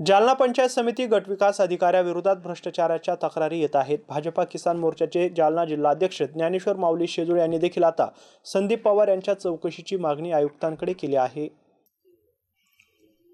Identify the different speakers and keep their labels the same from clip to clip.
Speaker 1: Jalna panchayat समिती गटविकास अधिकाऱ्याविरोधात भ्रष्टाचाराच्या तक्रारी येत आहेत. भाजपा किसान मोर्चाचे जालना जिल्हाध्यक्ष ज्ञानेश्वर माऊली शेजूळ यांनी देखील आता संदीप पवार यांच्या चौकशीची मागणी आयुक्तांकडे केली आहे.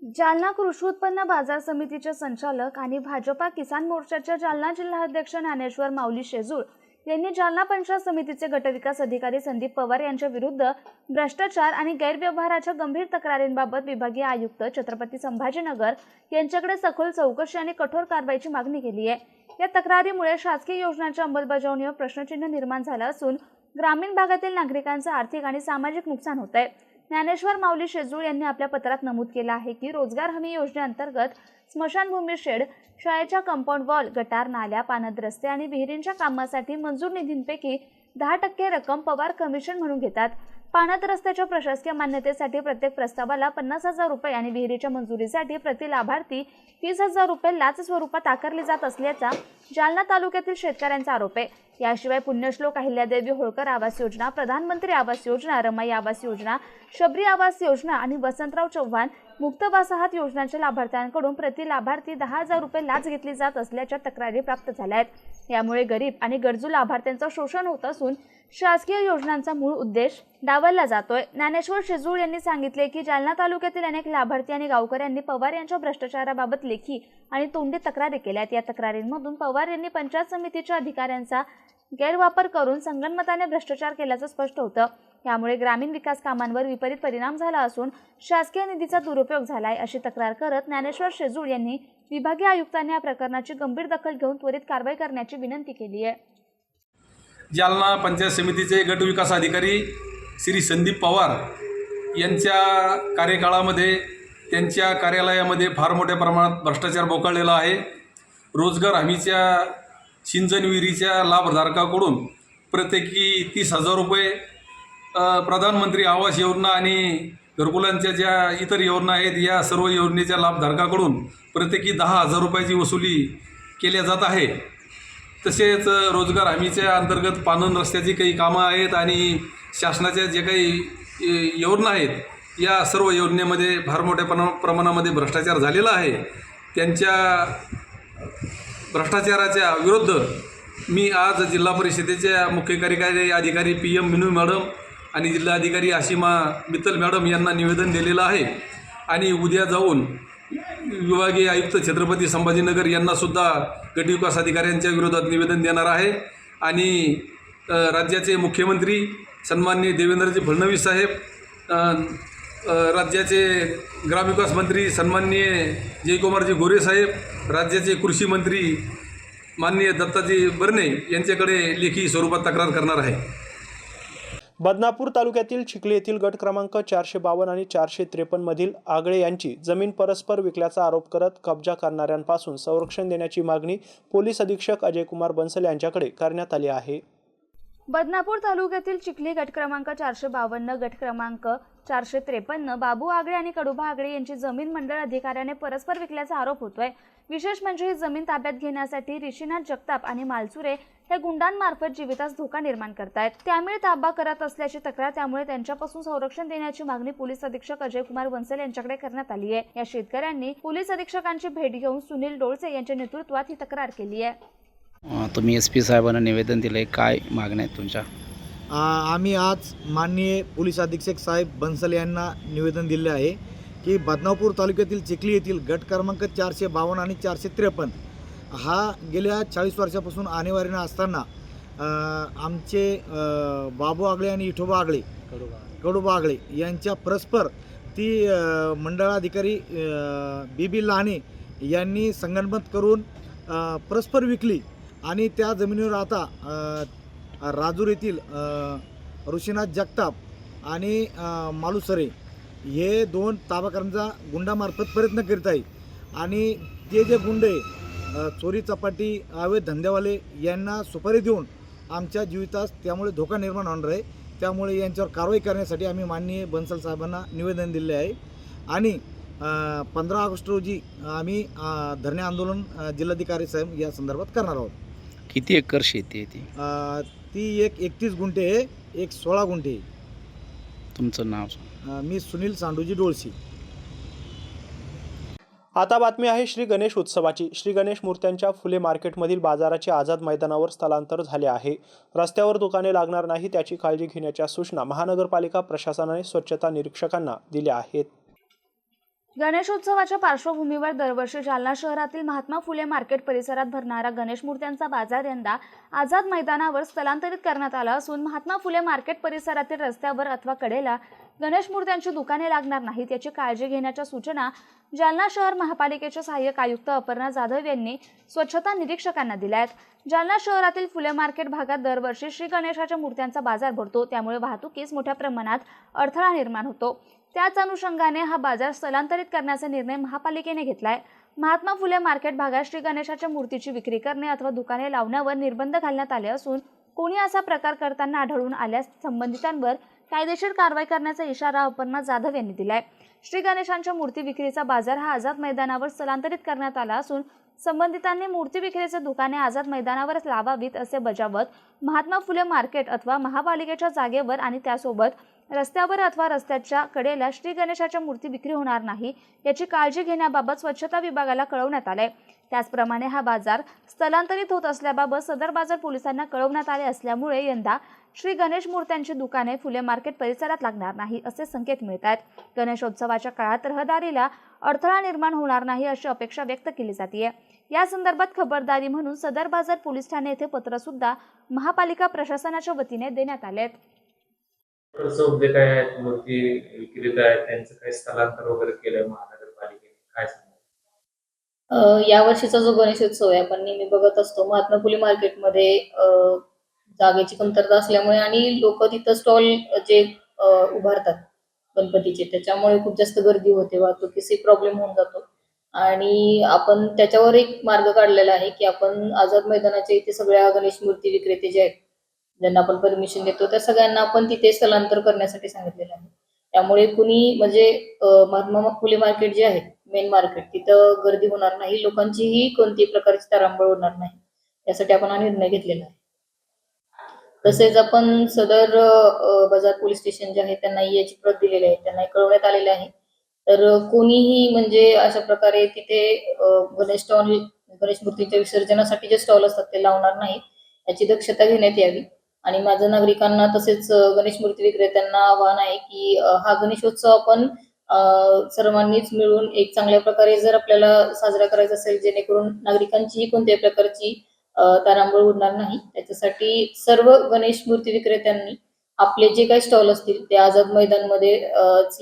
Speaker 2: जालना कृषी उत्पन्न बाजार समितीचे संचालक आणि भाजपा किसान मोर्चाच्या जालना जिल्हाध्यक्ष ज्ञानेश्वर माऊली शेजूळ यांनी जालना पंचायत समितीचे गटविकास अधिकारी संदीप पवार यांच्या विरुद्ध भ्रष्टाचार आणि गैरव्यवहाराच्या गंभीर तक्रारींबाबत विभागीय आयुक्त छत्रपती संभाजीनगर यांच्याकडे सखोल चौकशी आणि कठोर कारवाईची मागणी केली आहे. या तक्रारीमुळे शासकीय योजनांच्या अंमलबजावणीवर प्रश्नचिन्ह निर्माण झालं असून ग्रामीण भागातील नागरिकांचं आर्थिक आणि सामाजिक नुकसान होत आहे ज्ञानेश्वर माऊली शेजूळ यांनी आपल्या पत्रात नमूद केलं आहे की रोजगार हमी योजनेअंतर्गत स्मशानभूमी शेड शाळेच्या कंपाऊंड वॉल गटार नाल्या पानद रस्ते आणि विहिरींच्या कामासाठी मंजूर निधींपैकी दहा टक्के रक्कम पवार कमिशन म्हणून घेतात. पाण्यात रस्त्याच्या प्रशासकीय मान्यतेसाठी प्रत्येक प्रस्तावाला पन्नास हजार रुपये आणि विहिरीच्या मंजुरीसाठी प्रति लाभार्थी तीस हजार रुपये लाच स्वरूपात आकारले जात असल्याचा जालना तालुक्यातील शेतकऱ्यांचा आरोप आहे. याशिवाय पुण्यश्लोक अहिल्यादेवी होळकर आवास योजना प्रधानमंत्री आवास योजना रमाई आवास योजना शबरी आवास योजना आणि वसंतराव चव्हाण मुक्त वसाहत योजनांच्या लाभार्थ्यांकडून प्रति लाभार्थी दहा हजार रुपये लाच घेतली जात असल्याच्या तक्रारी प्राप्त झाल्या आहेत. यामुळे गरीब आणि गरजू लाभार्थ्यांचं शोषण होत असून शासकीय योजनांचा मूळ उद्देश डावलला जातोय. ज्ञानेश्वर शेजूळ यांनी सांगितले की जालना तालुक्यातील अनेक लाभार्थी आणि गावकऱ्यांनी पवार यांच्या भ्रष्टाचाराबाबत लेखी आणि तोंडी तक्रारी केल्यात या तक्रारींमधून पवार यांनी पंचायत समितीच्या अधिकाऱ्यांचा गैरवापर करून संगणमताने भ्रष्टाचार केल्याचं स्पष्ट होतं. यामुळे ग्रामीण विकास कामांवर विपरीत परिणाम झाला असून शासकीय निधीचा दुरुपयोग झालाय अशी तक्रार करत ज्ञानेश्वर शेजूळ यांनी विभागीय आयुक्तांनी या प्रकरणाची गंभीर दखल घेऊन त्वरित कारवाई करण्याची विनंती केली आहे.
Speaker 3: जालना पंचायत समितीचे गटविकास अधिकारी श्री संदीप पवार यांच्या कार्यकाळामध्ये त्यांच्या कार्यालयामध्ये फार मोठ्या प्रमाणात भ्रष्टाचार बोकाळलेला आहे. रोजगार हमीच्या सिंचन विहिरीच्या लाभधारकाकडून प्रत्येकी तीस हजार रुपये प्रधानमंत्री आवास योजना आणि घरकुलांच्या ज्या इतर योजना आहेत या सर्व योजनेच्या लाभधारकाकडून प्रत्येकी दहा हजार रुपयाची वसुली केल्या जात आहे. तसेच रोजगार हमीच्या अंतर्गत पानन रस्त्याची काही कामं आहेत आणि शासनाच्या जे काही योजना आहेत या सर्व योजनेमध्ये फार मोठ्या प्रमा प्रमाणामध्ये भ्रष्टाचार झालेला आहे. त्यांच्या भ्रष्टाचाराच्या विरुद्ध मी आज जिल्हा परिषदेच्या मुख्य कार्यकारी अधिकारी पी एम मिनू मॅडम आणि जिल्हाधिकारी आशिमा मित्तल मॅडम यांना निवेदन दिलेलं आहे. आणि उद्या जाऊन विभागीय आयुक्त छत्रपती संभाजीनगर यांनासुद्धा गटविकास अधिकाऱ्यांच्या विरोधात निवेदन देणार आहे. आणि राज्याचे मुख्यमंत्री सन्माननीय देवेंद्रजी फडणवीस साहेब राज्याचे ग्रामविकास मंत्री सन्माननीय जयकुमारजी गोरे साहेब राज्याचे कृषी मंत्री माननीय दत्ताजी बर्ने यांच्याकडे लेखी स्वरूपात तक्रार करणार आहे.
Speaker 1: बदनापूर तालुक्यातील चिखली येथील गट क्रमांक चारशे बावन्न आणि चारशे त्रेपन्नमधील आगळे यांची जमीन परस्पर विकल्याचा आरोप करत कब्जा करणाऱ्यांपासून संरक्षण देण्याची मागणी पोलीस अधीक्षक अजयकुमार बन्सल यांच्याकडे करण्यात आली आहे.
Speaker 2: बदनापूर तालुक्यातील चिखली गट क्रमांक चारशे बावन्न गट क्रमांक चारशे त्रेपन्न बाबू आगळे आणि कडुबा आगळे यांची जमीन मंडळ अधिकाऱ्याने परस्पर विकल्याचा आरोप होतोय. विशेष म्हणजे ही जमीन ताब्यात घेण्यासाठी ऋषीनाथ जगताप आणि मालचुरे हे गुंडांमार्फत जीवितास धोका निर्माण करतायत. त्यामुळे ताबा करत असल्याची तक्रार त्यामुळे त्यांच्यापासून संरक्षण देण्याची मागणी पोलीस अधीक्षक अजयकुमार बन्सल यांच्याकडे करण्यात आली आहे. या शेतकऱ्यांनी पोलीस अधीक्षकांची भेट घेऊन सुनील डोळसे यांच्या नेतृत्वात ही तक्रार केली आहे.
Speaker 4: तुम्ही एस पी साहेबांना निवेदन दिलं आहे काय मागण्या आहेत तुमच्या?
Speaker 5: आम्ही आज माननीय पोलीस अधीक्षक साहेब बन्सल यांना निवेदन दिले आहे. की बदनापूर तालुक्यातील चिखली येथील गट क्रमांक चारशे बावन्न आणि चारशे त्रेपन्न हा गेल्या चाळीस वर्षापासून आणेवारीनं असताना आमचे बाबू आगळे आणि इठोबा आगळे कडोबा आगळे यांच्या परस्पर ती मंडळाधिकारी बी बी लहाणे यांनी संगणमत करून परस्पर विकली आणि त्या जमिनीवर आता राजूर येथील ऋषीनाथ जगताप आणि मालुसरे हे दोन ताबा करण्याचा गुंडामार्फत प्रयत्न करीत आहे. आणि ते जे गुंड चोरी चपाटी अवैध धंद्यावाले यांना सुपारी देऊन आमच्या जीवितास त्यामुळे धोका निर्माण होणार आहे. त्यामुळे यांच्यावर कारवाई करण्यासाठी आम्ही माननीय बन्सल साहेबांना निवेदन दिले आहे. आणि पंधरा ऑगस्ट रोजी आम्ही धरणे आंदोलन जिल्हाधिकारी साहेब या संदर्भात करणार आहोत.
Speaker 4: किती एकर शेती आहे ती?
Speaker 5: ती एक एकतीस गुंठे आहे एक सोळा गुंठे.
Speaker 4: तुमचं नाव
Speaker 5: मी सुनील सांडूजी डोळशी
Speaker 1: आता बातमी आहे श्री गणेश उत्सवाची. श्री गणेश मूर्त्यांच्या फुले मार्केटमधील बाजाराचे आझाद मैदानावर स्थलांतर झाले आहे. रस्त्यावर दुकाने लागणार नाही त्याची काळजी घेण्याच्या सूचना महानगरपालिका प्रशासनाने स्वच्छता निरीक्षकांना दिल्या आहेत.
Speaker 2: गणेशोत्सवाच्या पार्श्वभूमीवर दरवर्षी जालना शहरातील महात्मा फुले मार्केट परिसरात भरणारा गणेश मूर्त्यांचा बाजार यंदा आझाद मैदानावर स्थलांतरित करण्यात आला असून महात्मा फुले मार्केट परिसरातील रस्त्यावर अथवा कडेला गणेश मूर्त्यांची दुकाने लागणार नाहीत याची काळजी घेण्याच्या सूचना जालना शहर महापालिकेचे सहाय्यक आयुक्त अपर्णा जाधव यांनी स्वच्छता निरीक्षकांना दिल्या आहेत. जालना शहरातील फुले मार्केट भागात दरवर्षी श्री गणेशाच्या मूर्त्यांचा बाजार भरतो. त्यामुळे वाहतुकीस मोठ्या प्रमाणात अडथळा निर्माण होतो. त्याच अनुषंगाने हा बाजार स्थलांतरित करण्याचा निर्णय महापालिकेने घेतलाय. महात्मा फुले मार्केट भागात श्री गणेशाच्या मूर्तीची विक्री करणे अथवा दुकाने लावण्यावर निर्बंध घालण्यात आले असून कोणी असा प्रकार करताना आढळून आल्यास संबंधितांवर कायदेशीर कारवाई करण्याचा इशारा अपर्णा जाधव यांनी दिलाय. श्री गणेशांच्या मूर्ती विक्रीचा बाजार हा आझाद मैदानावर स्थलांतरित करण्यात आला असून संबंधितांनी मूर्ती विक्रीचे दुकाने आझाद मैदानावरच लावावीत असे बजावत महात्मा फुले मार्केट अथवा महापालिकेच्या जागेवर आणि त्यासोबत रस्त्यावर अथवा रस्त्याच्या कडेला श्री गणेशाच्या मूर्ती विक्री होणार नाही याची काळजी घेण्याबाबत स्वच्छता विभागाला कळवण्यात आले त्याचप्रमाणे हा बाजार स्थलांतरित होत असल्याबाबत सदर बाजार पोलिसांना कळवण्यात आले असल्यामुळे यंदा श्री गणेश मूर्त्यांची दुकाने फुले मार्केट परिसरात लागणार नाही असे संकेत मिळत आहेत. गणेशोत्सवाच्या काळात रहदारीला अडथळा निर्माण होणार नाही अशी अपेक्षा व्यक्त केली जाते या संदर्भात खबरदारी म्हणून सदर बाजार पोलीस ठाणे येथे पत्र सुद्धा महापालिका प्रशासनाच्या वतीने देण्यात आले आहेत.
Speaker 6: कसं जे काय आहेत? मूर्ती विक्रेते आहेत? त्यांचं काही स्थलांतर वगैरे केलंय महानगरपालिकेने? काय सांगा
Speaker 7: अ, यावर्षीचा जो गणेशोत्सव आहे आपण नेहमी बघत असतो. महात्मा फुले मार्केटमध्ये जागेची कमतरता असल्यामुळे आणि लोक तिथं स्टॉल जे उभारतात गणपतीचे त्याच्यामुळे खूप जास्त गर्दी होते वाहतुकीचे प्रॉब्लेम होऊन जातो. आणि आपण त्याच्यावर एक मार्ग काढलेला आहे की आपण आझाद मैदानाच्या इथे सगळ्या गणेश मूर्ती विक्रेते जे आहेत ज्यांना आपण परमिशन देतो त्या सगळ्यांना आपण तिथे स्थलांतर करण्यासाठी सांगितलेलं आहे. त्यामुळे कुणी म्हणजे महात्मा फुले मार्केट जे आहे मेन मार्केट तिथं गर्दी होणार नाही लोकांचीही कोणतीही प्रकारची तारांबळ होणार नाही. यासाठी आपण हा निर्णय घेतलेला आहे. तसेच आपण सदर बाजार पोलीस स्टेशन जे आहे त्यांना याची प्रत दिलेली आहे त्यांना कळवण्यात आलेले आहे. तर कोणीही म्हणजे अशा प्रकारे तिथे गणेश स्टॉल गणेश मूर्तीच्या विसर्जनासाठी जे स्टॉल असतात ते लावणार नाही याची दक्षता घेण्यात यावी. आणि माझं नागरिकांना तसेच गणेश मूर्ती विक्रेत्यांना आवाहन आहे की हा गणेशोत्सव आपण सर्वांनीच मिळून एक चांगल्या प्रकारे जर आपल्याला साजरा करायचा असेल जेणेकरून नागरिकांचीही कोणत्याही प्रकारची तारांबळ उडणार नाही. त्याच्यासाठी सर्व गणेश मूर्ती विक्रेत्यांनी आपले जे काही स्टॉल असतील ते आझाद मैदानमध्ये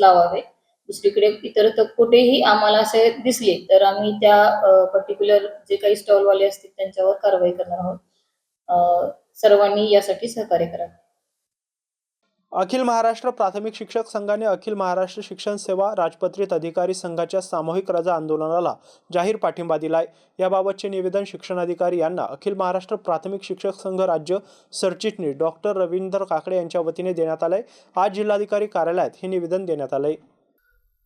Speaker 7: लावावे. दुसरीकडे इतर तर कुठेही आम्हाला असे दिसले तर आम्ही त्या पर्टिक्युलर जे काही स्टॉलवाले असतील त्यांच्यावर कारवाई करणार आहोत. सर्वांनी यासाठी सहकार्य करावे.
Speaker 1: अखिल महाराष्ट्र प्राथमिक शिक्षक संघाने अखिल महाराष्ट्र शिक्षण सेवा राजपत्रित अधिकारी संघाच्या सामूहिक रजा आंदोलनाला जाहीर पाठिंबा दिलाय. याबाबतचे निवेदन शिक्षणाधिकारी यांना अखिल महाराष्ट्र प्राथमिक शिक्षक संघ राज्य सरचिटणीस डॉक्टर रवींद्र काकडे यांच्या वतीने देण्यात आलंय. आज जिल्हाधिकारी कार्यालयात हे निवेदन देण्यात आलंय.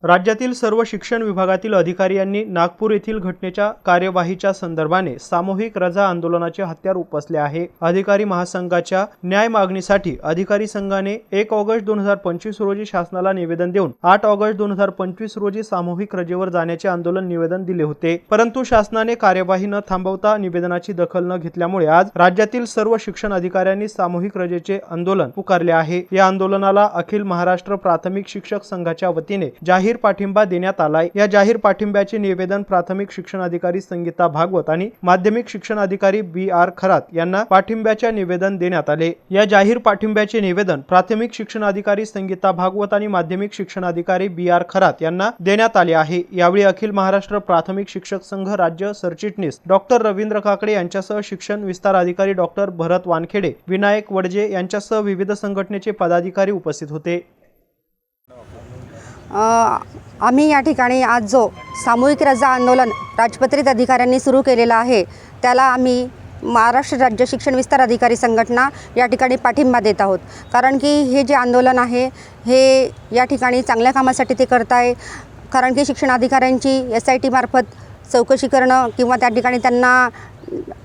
Speaker 1: राज्यातील सर्व शिक्षण विभागातील अधिकारी यांनी नागपूर येथील घटनेच्या कार्यवाहीच्या संदर्भाने सामूहिक रजा आंदोलनाचे हत्यार उपसले आहे. अधिकारी महासंघाच्या न्याय मागणीसाठी अधिकारी संघाने एक ऑगस्ट दोन हजार पंचवीस रोजी शासनाला निवेदन देऊन आठ ऑगस्ट दोन हजार पंचवीस रोजी सामूहिक रजेवर जाण्याचे आंदोलन निवेदन दिले होते. परंतु शासनाने कार्यवाही न थांबवता निवेदनाची दखल न घेतल्यामुळे आज राज्यातील सर्व शिक्षण अधिकाऱ्यांनी सामूहिक रजेचे आंदोलन पुकारले आहे. या आंदोलनाला अखिल महाराष्ट्र प्राथमिक शिक्षक संघाच्या वतीने जाहीर पाठिंबा देण्यात आलाय. या जाहीर पाठिंब्याचे निवेदन प्राथमिक शिक्षण अधिकारी संगीता भागवत आणि माध्यमिक शिक्षण अधिकारी बी आर खरात यांना पाठिंब्याचे निवेदन देण्यात आले. या जाहीर पाठिंब्याचे निवेदन प्राथमिक शिक्षण अधिकारी संगीता भागवत आणि माध्यमिक शिक्षण अधिकारी बी आर खरात यांना देण्यात आले आहे. यावेळी अखिल महाराष्ट्र प्राथमिक शिक्षक संघ राज्य सरचिटणीस डॉक्टर रवींद्र काकडे यांच्यासह शिक्षण विस्तार अधिकारी डॉक्टर भरत वानखेडे विनायक वडजे यांच्यासह विविध संघटनेचे पदाधिकारी उपस्थित होते.
Speaker 8: आम्ही या ठिकाणी आज जो सामूहिक रजा आंदोलन राजपत्रित अधिकाऱ्यांनी सुरू केलेलं आहे त्याला आम्ही महाराष्ट्र राज्य शिक्षण विस्तार अधिकारी संघटना या ठिकाणी पाठिंबा देत आहोत. कारण की हे जे आंदोलन आहे हे या ठिकाणी चांगल्या कामासाठी ते करत आहे कारण की शिक्षण अधिकाऱ्यांची एस आय टीमार्फत चौकशी करणं किंवा त्या ठिकाणी त्यांना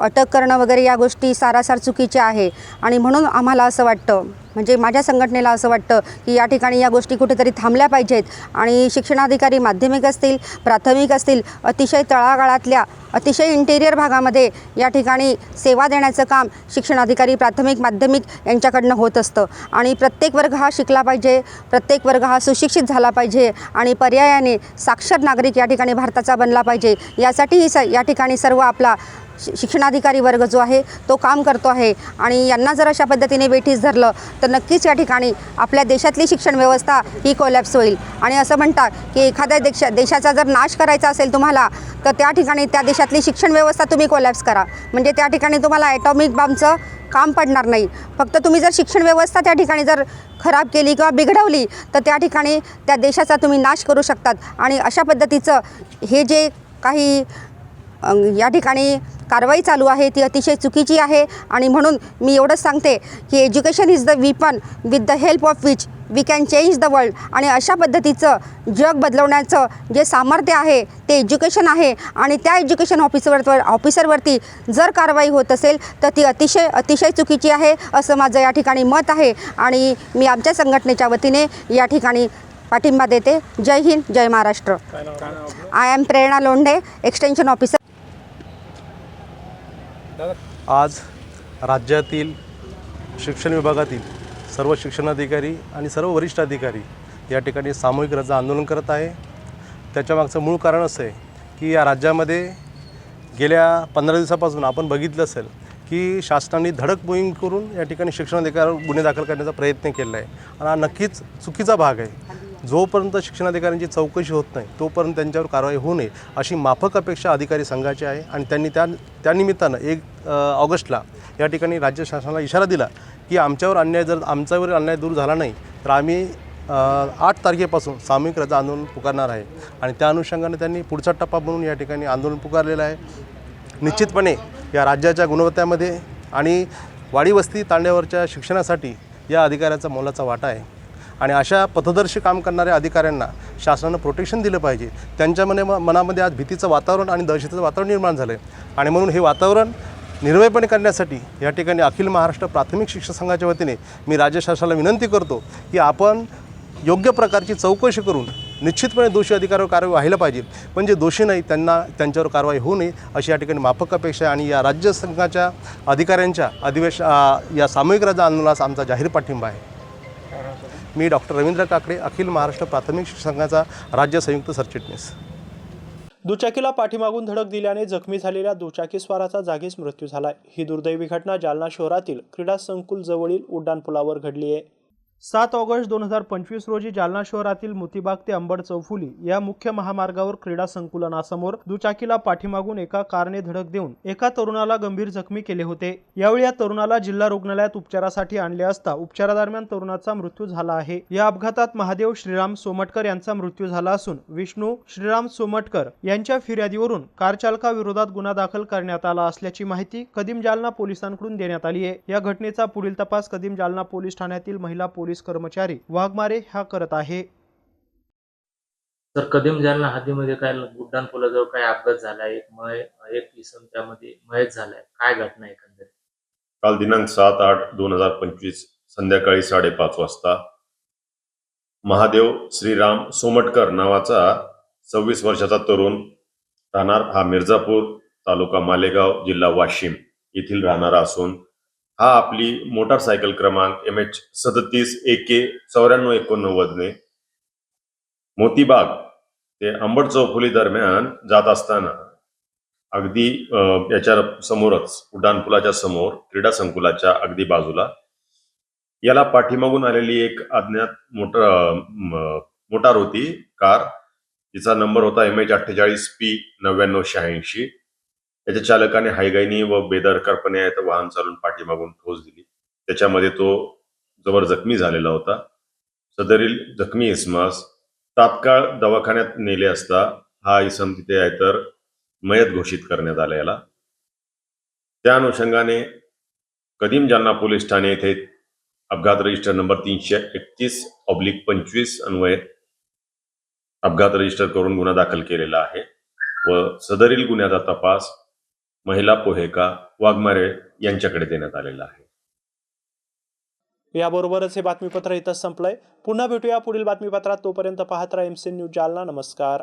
Speaker 8: अटक करणं वगैरे या गोष्टी सारासार चुकीच्या आहे. आणि म्हणून आम्हाला असं वाटतं म्हणजे माझ्या संघटनेला असं वाटतं की या ठिकाणी या गोष्टी कुठेतरी थांबल्या पाहिजेत. आणि शिक्षणाधिकारी माध्यमिक असतील प्राथमिक असतील अतिशय तळागाळातल्या अतिशय इंटेरियर भागामध्ये या ठिकाणी सेवा देण्याचं काम शिक्षणाधिकारी प्राथमिक माध्यमिक यांच्याकडनं होत असतं. आणि प्रत्येक वर्ग हा शिकला पाहिजे प्रत्येक वर्ग हा सुशिक्षित झाला पाहिजे आणि पर्यायाने साक्षर नागरिक या ठिकाणी भारताचा बनला पाहिजे. यासाठीही स या ठिकाणी सर्व आपला शिक्षणाधिकारी वर्ग जो आहे तो काम करतो आहे आणि यांना जर अशा पद्धतीने वेठीस धरलं तर नक्कीच या ठिकाणी आपल्या देशातली शिक्षण व्यवस्था ही कोलॅप्स होईल. आणि असं म्हणतात की एखाद्या देशा देशाचा जर नाश करायचा असेल तुम्हाला तर त्या ठिकाणी त्या देशातली शिक्षण व्यवस्था तुम्ही कोलॅप्स करा. म्हणजे त्या ठिकाणी तुम्हाला ॲटॉमिक बॉम्बचं काम पडणार नाही. फक्त तुम्ही जर शिक्षण व्यवस्था त्या ठिकाणी जर खराब केली किंवा बिघडवली तर त्या ठिकाणी त्या देशाचा तुम्ही नाश करू शकतात. आणि अशा पद्धतीचं हे जे काही या ठिकाणी कारवाई चालू आहे ती अतिशय चुकीची आहे. आणि म्हणून मी एवढंच सांगते की education is the weapon with the help of which we can change the world आणि अशा पद्धतीचं जग बदलवण्याचं जे सामर्थ्य आहे ते एज्युकेशन आहे. आणि त्या एज्युकेशन ऑफिसरवर ऑफिसरवरती जर कारवाई होत असेल तर ती अतिशय अतिशय चुकीची आहे असं माझं या ठिकाणी मत आहे. आणि मी आमच्या संघटनेच्या वतीने या ठिकाणी पाठिंबा देते. जय हिंद जय Maharashtra. I am Prerna Londhe extension officer
Speaker 9: आज राज्यातील शिक्षण विभागातील सर्व शिक्षणाधिकारी आणि सर्व वरिष्ठ अधिकारी या ठिकाणी सामूहिक रजा आंदोलन करत आहे. त्याच्यामागचं मूळ कारण असं आहे की या राज्यामध्ये गेल्या पंधरा दिवसापासून आपण बघितलं असेल की शासनाने धडक मोहीम करून या ठिकाणी शिक्षणाधिकाऱ्यावर गुन्हे दाखल करण्याचा प्रयत्न केला आहे. आणि हा नक्कीच चुकीचा भाग आहे. जोपर्यंत शिक्षणाधिकाऱ्यांची चौकशी होत नाही तोपर्यंत त्यांच्यावर कारवाई होऊ नये अशी माफक अपेक्षा अधिकारी संघाची आहे. आणि त्यांनी त्या त्यानिमित्तानं एक ऑगस्टला या ठिकाणी राज्य शासनाला इशारा दिला की आमच्यावर अन्याय जर आमच्यावर अन्याय दूर झाला नाही तर आम्ही आठ तारखेपासून सामूहिक रजा आंदोलन पुकारणार आहे. आणि त्या अनुषंगाने त्यांनी पुढचा टप्पा म्हणून या ठिकाणी आंदोलन पुकारलेलं आहे. निश्चितपणे या राज्याच्या गुणवत्तेमध्ये आणि वाडी वस्ती तांड्यावरच्या शिक्षणासाठी या अधिकाऱ्याचा मोलाचा वाटा आहे. आणि अशा पथदर्शी काम करणाऱ्या अधिकाऱ्यांना शासनानं प्रोटेक्शन दिलं पाहिजे. त्यांच्या मने मनामध्ये आज भीतीचं वातावरण आणि दहशतीचं वातावरण निर्माण झालं आहे आणि म्हणून हे वातावरण निर्भयपणे करण्यासाठी या ठिकाणी अखिल महाराष्ट्र प्राथमिक शिक्षक संघाच्या वतीने मी राज्य शासनाला विनंती करतो की आपण योग्य प्रकारची चौकशी करून निश्चितपणे दोषी अधिकाऱ्यावर कारवाई व्हायला पाहिजे. पण जे दोषी नाही त्यांना त्यांच्यावर कारवाई होऊ नये अशी या ठिकाणी माफक अपेक्षा आहे. आणि या राज्य संघाच्या अधिकाऱ्यांच्या अधिवेश या सामूहिक राजा आंदोलनास आमचा जाहीर पाठिंबा आहे. मी डॉक्टर रवींद्र काकडे अखिल महाराष्ट्र प्राथमिक शिक्षक संघाचा राज्य संयुक्त सरचिटणीस.
Speaker 1: दुचाकीला पाठीमागून धडक दिल्याने जखमी झालेल्या दुचाकीस्वाराचा जागीच मृत्यू झाला ही दुर्दैवी घटना जालना शहरातील क्रीडा संकुल जवळील उड्डाणपुलावर घडली आहे. सात ऑगस्ट दोन हजार पंचवीस रोजी जालना शहरातील मोतीबाग ते अंबड चौफुली या मुख्य महामार्गावर क्रीडा संकुलनासमोर दुचाकीला पाठीमागून एका कारने धडक देऊन एका तरुणाला गंभीर जखमी केले होते. यावेळी या तरुणाला जिल्हा रुग्णालयात उपचारासाठी आणले असता उपचारादरम्यान तरुणाचा मृत्यू झाला आहे. या अपघातात महादेव श्रीराम सोमटकर यांचा मृत्यू झाला असून विष्णू श्रीराम सोमटकर यांच्या फिर्यादीवरून कारचालकाविरोधात गुन्हा दाखल करण्यात आला असल्याची माहिती कदीम जालना पोलिसांकडून देण्यात आली आहे. या घटनेचा पुढील तपास कदीम जालना पोलीस ठाण्यातील महिला पोलीस कर्मचारी वाघमारे ह्या करत आहे.
Speaker 6: तर कदीम जालना हद्दीमध्ये काय उड्डाण पुलाजवळ काय अपघात झाला एक मय एक इसम त्यामध्ये मयत झालाय काय घटना एकंदरीत?
Speaker 10: काल दिनांक सात आठ दोन हजार पंचवीस संध्याकाळी साडेपाच वाजता महादेव श्रीराम सोमटकर नावाचा सव्वीस वर्षाचा तरुण राहणार हा मिर्झापूर तालुका मालेगाव जिल्हा वाशिम येथील राहणारा असून हा आपली मोटारसायकल क्रमांक एम एच सदतीस ए के चौऱ्याण्णव एकोणनव्वदने मोतीबाग ते अंबड चौफुली दरम्यान जात असताना अगदी याच्या समोरच उड्डाणपुलाच्या समोर क्रीडा संकुलाच्या अगदी बाजूला याला पाठीमागून आलेली एक अज्ञात मोटर मोटार होती कार. तिचा नंबर होता एम एच अठ्ठेचाळीस पी नव्याण्णव शहाऐंशी. त्याच्या चालकाने हायगाईनी व बेदरकारपणे वाहन चालून पाठीमागून ठोस दिली. त्याच्यामध्ये तो जबर जखमी झालेला होता. सदरील जखमी इसमास तात्काळ दवाखान्यात नेले असता हा इसम तिथे आहे तर मयत घोषित करण्यात आला याला. त्या अनुषंगाने कदीम जालना पोलीस ठाणे येथे अपघात रजिस्टर नंबर तीनशे एकतीस ऑब्लिक पंचवीस अन्वये अपघात रजिस्टर करून गुन्हा दाखल केलेला आहे व सदरील गुन्ह्याचा तपास महिला पोहेका वाघमारे यांच्याकडे देण्यात आलेला आहे.
Speaker 1: याबरोबरच हे बातमीपत्र इथं संपलंय. पुन्हा भेटूया पुढील बातमीपत्रात. तोपर्यंत पाहत राहा एम न्यूज जालना. नमस्कार.